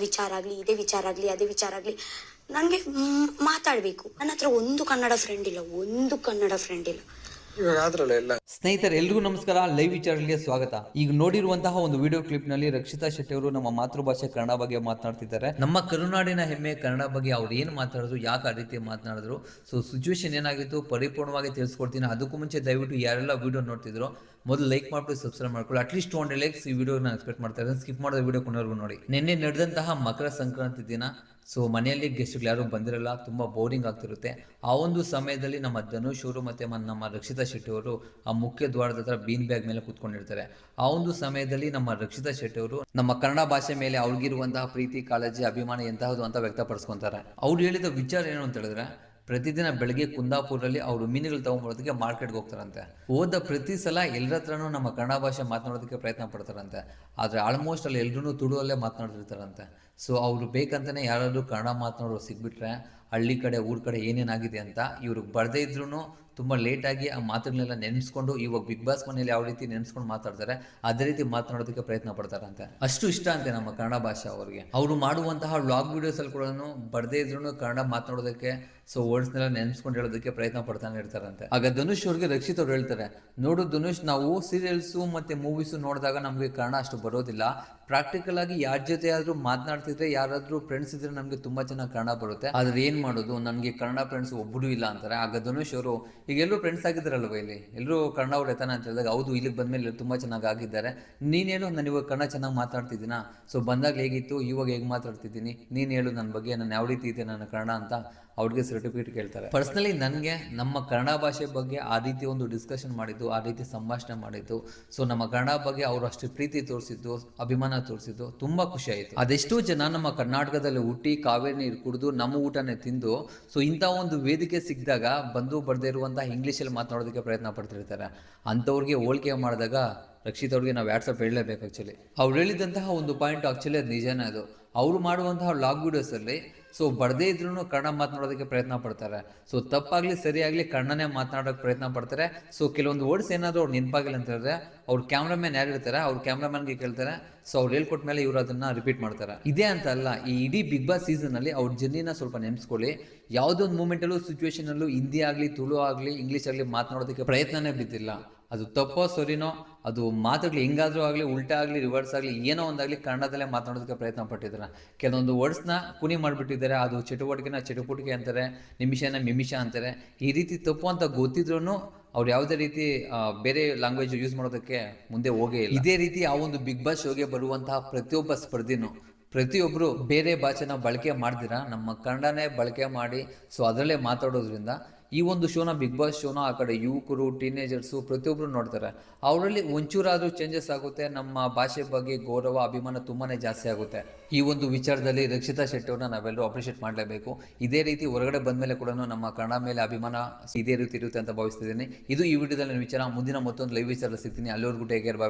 ವಿಚಾರ ಆಗಲಿ, ಇದೇ ವಿಚಾರ ಆಗಲಿ, ಅದೇ ವಿಚಾರ ಆಗಲಿ, ನನಗೆ ಮಾತಾಡಬೇಕು. ನನ್ನ ಹತ್ರ ಒಂದು ಕನ್ನಡ ಫ್ರೆಂಡ್ ಇಲ್ಲ, ಒಂದು ಕನ್ನಡ ಫ್ರೆಂಡ್ ಇಲ್ಲ. ಸ್ನೇಹಿತರೆ, ಎಲ್ರಿಗೂ ನಮಸ್ಕಾರ. ಲೈವ್ ವಿಚಾರಗಳಿಗೆ ಸ್ವಾಗತ. ಈಗ ನೋಡಿರುವಂತಹ ಒಂದು ವಿಡಿಯೋ ಕ್ಲಿಪ್ನಲ್ಲಿ ರಕ್ಷಿತಾ ಶೆಟ್ಟಿ ಅವರು ನಮ್ಮ ಮಾತೃಭಾಷೆ ಕನ್ನಡ ಬಗ್ಗೆ ಮಾತನಾಡ್ತಿದ್ದಾರೆ. ನಮ್ಮ ಕರುನಾಡಿನ ಹೆಮ್ಮೆ ಕನ್ನಡ ಬಗ್ಗೆ ಅವ್ರು ಏನು ಮಾತಾಡಿದ್ರು, ಯಾಕೆ ಆ ರೀತಿ ಮಾತನಾಡಿದ್ರು ಸೊ ಸಿಚುವೇಶನ್ ಏನಾಗಿತ್ತು, ಪರಿಪೂರ್ಣವಾಗಿ ತಿಳಿಸ್ಕೊಡ್ತೀನಿ. ಅದಕ್ಕೂ ಮುಂಚೆ ದಯವಿಟ್ಟು ಯಾರೆಲ್ಲ ವಿಡಿಯೋ ನೋಡ್ತಿದ್ರು, ಮೊದಲು ಲೈಕ್ ಮಾಡ್ಬಿಟ್ಟು ಸಬ್ಸ್ಕ್ರೈಬ್ ಮಾಡ್ಕೊಳ್ಳಿ. At least two hundred likes ಈ ವಿಡಿಯೋ ಎಕ್ಸ್ಪೆಕ್ಟ್ ಮಾಡ್ತಾ ಸ್ಕಿಪ್ ಮಾಡಿದ ವಿಡಿಯೋ ಕೊನೆವರೆಗೂ ನೋಡಿ. ನಿನ್ನೆ ನಡೆದಂತಹ ಮಕರ ಸಂಕ್ರಾಂತಿ ದಿನ ಸೊ ಮನೆಯಲ್ಲಿ ಗೆಸ್ಟ್ಗಳು ಯಾರು ಬಂದಿರಲ್ಲ, ತುಂಬ ಬೋರಿಂಗ್ ಆಗ್ತಿರುತ್ತೆ. ಆ ಒಂದು ಸಮಯದಲ್ಲಿ ನಮ್ಮ ಧನುಷ್ ಅವರು ಮತ್ತು ನಮ್ಮ ರಕ್ಷಿತಾ ಶೆಟ್ಟಿ ಅವರು ಆ ಮುಖ್ಯ ದ್ವಾರದ ಹತ್ರ ಬೀನ್ ಬ್ಯಾಗ್ ಮೇಲೆ ಕೂತ್ಕೊಂಡಿರ್ತಾರೆ. ಆ ಒಂದು ಸಮಯದಲ್ಲಿ ನಮ್ಮ ರಕ್ಷಿತಾ ಶೆಟ್ಟಿ ಅವರು ನಮ್ಮ ಕನ್ನಡ ಭಾಷೆ ಮೇಲೆ ಅವ್ರಿಗಿರುವಂತಹ ಪ್ರೀತಿ, ಕಾಳಜಿ, ಅಭಿಮಾನ ಎಂತಹದ್ದು ಅಂತ ವ್ಯಕ್ತಪಡಿಸ್ಕೊಂತಾರೆ. ಅವ್ರು ಹೇಳಿದ ವಿಚಾರ ಏನು ಅಂತ ಹೇಳಿದ್ರೆ ಪ್ರತಿದಿನ ಬೆಳಗ್ಗೆ ಕುಂದಾಪುರಲ್ಲಿ ಅವರು ಮೀನುಗಳು ತಗೊಂಡ್ಬರೋದಕ್ಕೆ ಮಾರ್ಕೆಟ್ಗೆ ಹೋಗ್ತಾರಂತೆ. ಹೋದ ಪ್ರತಿ ಸಲ ಎಲ್ಲರ ಹತ್ರನೂ ನಮ್ಮ ಕನ್ನಡ ಭಾಷೆ ಮಾತನಾಡೋದಕ್ಕೆ ಪ್ರಯತ್ನ ಪಡ್ತಾರಂತೆ. ಆದರೆ ಆಲ್ಮೋಸ್ಟ್ ಅಲ್ಲಿ ಎಲ್ಲರೂ ತುಳುವಲ್ಲೇ ಮಾತನಾಡ್ತಿರ್ತಾರಂತೆ. ಸೊ ಅವರು ಬೇಕಂತಲೇ ಯಾರಾದರೂ ಕನ್ನಡ ಮಾತನಾಡೋರು ಸಿಗ್ಬಿಟ್ರೆ ಹಳ್ಳಿ ಕಡೆ, ಊರ ಕಡೆ ಏನೇನಾಗಿದೆ ಅಂತ ಇವ್ರಿಗೆ ಬರ್ದೇ ಇದ್ರೂ ತುಂಬ ಲೇಟಾಗಿ ಆ ಮಾತುಗಳನ್ನೆಲ್ಲ ನೆನೆಸ್ಕೊಂಡು ಇವಾಗ ಬಿಗ್ ಬಾಸ್ ಮನೆಯಲ್ಲಿ ಯಾವ ರೀತಿ ನೆನೆಸ್ಕೊಂಡು ಮಾತಾಡ್ತಾರೆ, ಅದೇ ರೀತಿ ಮಾತನಾಡೋದಕ್ಕೆ ಪ್ರಯತ್ನ ಪಡ್ತಾರಂತೆ. ಅಷ್ಟು ಇಷ್ಟ ಅಂತೆ ನಮ್ಮ ಕನ್ನಡ ಭಾಷೆ ಅವರಿಗೆ. ಅವರು ಮಾಡುವಂತಹ ವ್ಲಾಗ್ ವಿಡಿಯೋಸ್ ಅಲ್ಲಿ ಕೂಡ ಬರ್ದೇ ಇದ್ರೂ ಕನ್ನಡ ಮಾತನಾಡೋದಕ್ಕೆ ಸೊ ವರ್ಡ್ಸ್ನೆಲ್ಲ ನೆನೆಸ್ಕೊಂಡು ಹೇಳೋದಕ್ಕೆ ಪ್ರಯತ್ನ ಪಡ್ತಾನೆ ಇರ್ತಾರಂತೆ. ಆಗ ಧನುಷ್ ಅವ್ರಿಗೆ ರಕ್ಷಿತ್ ಅವ್ರು ಹೇಳ್ತಾರೆ, ನೋಡು ಧನುಷ್, ನಾವು ಸೀರಿಯಲ್ಸು ಮತ್ತೆ ಮೂವೀಸು ನೋಡಿದಾಗ ನಮಗೆ ಕನ್ನಡ ಅಷ್ಟು ಬರೋದಿಲ್ಲ. ಪ್ರಾಕ್ಟಿಕಲ್ ಆಗಿ ಯಾರ ಜೊತೆ ಆದ್ರೂ ಮಾತನಾಡ್ತಿದ್ರೆ, ಯಾರಾದ್ರೂ ಫ್ರೆಂಡ್ಸ್ ಇದ್ರೆ ನಮಗೆ ತುಂಬಾ ಚೆನ್ನಾಗಿ ಕನ್ನಡ ಬರುತ್ತೆ. ಆದ್ರೆ ಏನು ಮಾಡೋದು? ನನಗೆ ಕನ್ನಡ ಫ್ರೆಂಡ್ಸ್ ಒಬ್ಬರು ಇಲ್ಲ ಅಂತಾರೆ. ಆಗ ಧನುಷ್ ಅವರು, ಈಗ ಎಲ್ಲರೂ ಫ್ರೆಂಡ್ಸ್ ಆಗಿದ್ದಾರಲ್ವ ಇಲ್ಲಿ? ಎಲ್ಲರೂ ಕನ್ನಡ ಅವ್ರು ಎತ್ತಾನ ಅಂತ ಹೇಳಿದಾಗ, ಹೌದು, ಇಲ್ಲಿಗೆ ಬಂದಮೇಲೆ ತುಂಬಾ ಚೆನ್ನಾಗಿ ಆಗಿದ್ದಾರೆ. ನೀನೇನು ನಾನು ಇವಾಗ ಕನ್ನಡ ಚೆನ್ನಾಗಿ ಮಾತಾಡ್ತಿದ್ದೀನ ಸೊ ಬಂದಾಗ ಹೇಗಿತ್ತು? ಇವಾಗ ಹೇಗೆ ಮಾತಾಡ್ತಿದ್ದೀನಿ ನೀನು ಹೇಳು ನನ್ನ ಬಗ್ಗೆ, ನಾನು ಯಾವ ರೀತಿ ಇದೆ ನನ್ನ ಕನ್ನಡ ಅಂತ. ಅವ್ರಿಗೆ ಸರ್ಟಿಫಿಕೇಟ್ ಕೇಳ್ತಾರೆ. ಪರ್ಸ್ನಲಿ ನನಗೆ ನಮ್ಮ ಕನ್ನಡ ಭಾಷೆ ಬಗ್ಗೆ ಆ ರೀತಿ ಒಂದು ಡಿಸ್ಕಷನ್ ಮಾಡಿದ್ದು, ಆ ರೀತಿ ಸಂಭಾಷಣೆ ಮಾಡಿದ್ದು ಸೊ ನಮ್ಮ ಕನ್ನಡ ಬಗ್ಗೆ ಅವರು ಅಷ್ಟು ಪ್ರೀತಿ ತೋರಿಸಿದ್ದು, ಅಭಿಮಾನ ತೋರಿಸಿದ್ದು ತುಂಬ ಖುಷಿ ಆಯಿತು. ಅದೆಷ್ಟೋ ಜನ ನಮ್ಮ ಕರ್ನಾಟಕದಲ್ಲಿ ಹುಟ್ಟಿ ಕಾವೇರಿ ನೀರು ಕುಡಿದು ನಮ್ಮ ಊಟನೇ ತಿಂದು ಸೊ ಇಂಥ ಒಂದು ವೇದಿಕೆ ಸಿಕ್ಕಿದಾಗ ಬಂದು ಬರದೇ ಇರುವಂತಹ ಇಂಗ್ಲೀಷಲ್ಲಿ ಮಾತನಾಡೋದಕ್ಕೆ ಪ್ರಯತ್ನ ಪಡ್ತಿರ್ತಾರೆ. ಅಂಥವ್ರಿಗೆ ಹೋಲಿಕೆ ಮಾಡಿದಾಗ ರಕ್ಷಿತ್ ಅವ್ರಿಗೆ ನಾವು ವ್ಯಾಟ್ಸಪ್ ಹೇಳಲೇಬೇಕು ಆ್ಯಕ್ಚುಲಿ ಅವ್ರು ಹೇಳಿದಂತಹ ಒಂದು ಪಾಯಿಂಟ್ ಆ್ಯಕ್ಚುಲಿ ಅದು ನಿಜನೇ ಅದು. ಅವರು ಮಾಡುವಂತಹ ಲಾಗ್ ವಿಡಿಯೋಸಲ್ಲಿ ಸೊ ಬರ್ದೇ ಇದ್ರು ಕನ್ನಡ ಮಾತನಾಡೋದಕ್ಕೆ ಪ್ರಯತ್ನ ಪಡ್ತಾರೆ. ಸೊ ತಪ್ಪಾಗ್ಲಿ, ಸರಿಯಾಗ್ಲಿ ಕನ್ನಡನೇ ಮಾತನಾಡೋಕೆ ಪ್ರಯತ್ನ ಪಡ್ತಾರೆ. ಸೊ ಕೆಲವೊಂದು ವರ್ಡ್ಸ್ ಏನಾದರೂ ಅವ್ರು ನೆನಪಾಗಿಲ್ಲ ಅಂತ ಹೇಳಿದ್ರೆ ಅವ್ರ ಕ್ಯಾಮ್ರಾಮನ್ ಯಾರು ಇರ್ತಾರೆ ಅವ್ರ ಕ್ಯಾಮ್ರಾಮನ್ಗೆ ಕೇಳ್ತಾರೆ. ಸೊ ಅವ್ರು ಹೇಳ್ಕೊಟ್ಟ ಮೇಲೆ ಇವರು ಅದನ್ನ ರಿಪೀಟ್ ಮಾಡ್ತಾರೆ. ಇದೇ ಅಂತ ಅಲ್ಲ, ಈ ಇಡೀ ಬಿಗ್ ಬಾಸ್ ಸೀಸನ್ ಅಲ್ಲಿ ಅವ್ರ ಜರ್ನಿನ ಸ್ವಲ್ಪ ನೆನೆಸ್ಕೊಳ್ಳಿ. ಯಾವುದೋ ಒಂದು ಸಿಚುವೇಶನ್ ಅಲ್ಲೂ ಹಿಂದಿ ಆಗಲಿ, ತುಳು ಆಗಲಿ ಇಂಗ್ಲೀಷ್ ಆಗಲಿ ಮಾತನಾಡೋದಕ್ಕೆ ಪ್ರಯತ್ನನೇ ಬಿದ್ದಿಲ್ಲ. ಅದು ತಪ್ಪೋ ಸರಿನೋ, ಅದು ಮಾತುಗಳು ಹೆಂಗಾದ್ರೂ ಆಗಲಿ, ಉಲ್ಟಾ ಆಗಲಿ ರಿವರ್ಸ್ ಆಗಲಿ, ಏನೋ ಒಂದಾಗಲಿ ಕನ್ನಡದಲ್ಲೇ ಮಾತನಾಡೋದಕ್ಕೆ ಪ್ರಯತ್ನ ಪಟ್ಟಿದ್ದಾರೆ. ಕೆಲವೊಂದು ವರ್ಡ್ಸ್ನ ಕುನಿ ಮಾಡಿಬಿಟ್ಟಿದ್ದಾರೆ, ಅದು ಚಟುವಟಿಕೆನ ಚಟುವಟಿಕೆ ಅಂತಾರೆ, ನಿಮಿಷನ ಮಿಮಿಷ ಅಂತಾರೆ. ಈ ರೀತಿ ತಪ್ಪು ಅಂತ ಗೊತ್ತಿದ್ರೂ ಅವ್ರು ಯಾವುದೇ ರೀತಿ ಬೇರೆ ಲ್ಯಾಂಗ್ವೇಜ್ ಯೂಸ್ ಮಾಡೋದಕ್ಕೆ ಮುಂದೆ ಹೋಗೇ ಇಲ್ಲ. ಇದೇ ರೀತಿ ಆ ಒಂದು ಬಿಗ್ ಬಾಸ್ ಶೋಗೆ ಬರುವಂತಹ ಪ್ರತಿಯೊಬ್ಬ ಸ್ಪರ್ಧಿನೂ ಪ್ರತಿಯೊಬ್ಬರು ಬೇರೆ ಭಾಷೆನ ಬಳಕೆ ಮಾಡ್ದಿರಾ? ನಮ್ಮ ಕನ್ನಡನೇ ಬಳಕೆ ಮಾಡಿ ಸೊ ಅದರಲ್ಲೇ ಮಾತಾಡೋದ್ರಿಂದ ಈ ಒಂದು ಶೋನ ಬಿಗ್ ಬಾಸ್ ಶೋನ, ಆ ಕಡೆ ಯುವಕರು ಟೀನೇಜರ್ಸು ಪ್ರತಿಯೊಬ್ಬರು ನೋಡ್ತಾರೆ. ಅವರಲ್ಲಿ ಒಂಚೂರಾದರೂ ಚೇಂಜಸ್ ಆಗುತ್ತೆ, ನಮ್ಮ ಭಾಷೆ ಬಗ್ಗೆ ಗೌರವ, ಅಭಿಮಾನ ತುಂಬಾ ಜಾಸ್ತಿ ಆಗುತ್ತೆ. ಈ ಒಂದು ವಿಚಾರದಲ್ಲಿ ರಕ್ಷಿತಾ ಶೆಟ್ಟಿ ಅವ್ರನ್ನ ನಾವೆಲ್ಲರೂ ಅಪ್ರಿಷಿಯೇಟ್ ಮಾಡಲೇಬೇಕು. ಇದೇ ರೀತಿ ಹೊರಗಡೆ ಬಂದಮೇಲೆ ಕೂಡ ನಮ್ಮ ಕನ್ನಡ ಮೇಲೆ ಅಭಿಮಾನ ಇದೇ ರೀತಿ ಇರುತ್ತೆ ಅಂತ ಭಾವಿಸ್ತಿದ್ದೀನಿ. ಇದು ಈ ವಿಡಿಯೋದಲ್ಲಿ ವಿಚಾರ. ಮುಂದಿನ ಮತ್ತೊಂದು ಲೈವ್ ವಿಚಾರ ಸಿಗ್ತೀನಿ. ಅಲ್ಲಿವರೆಗೂ ಟೇಕ್ ಕೇರ್ ಬಾಯ್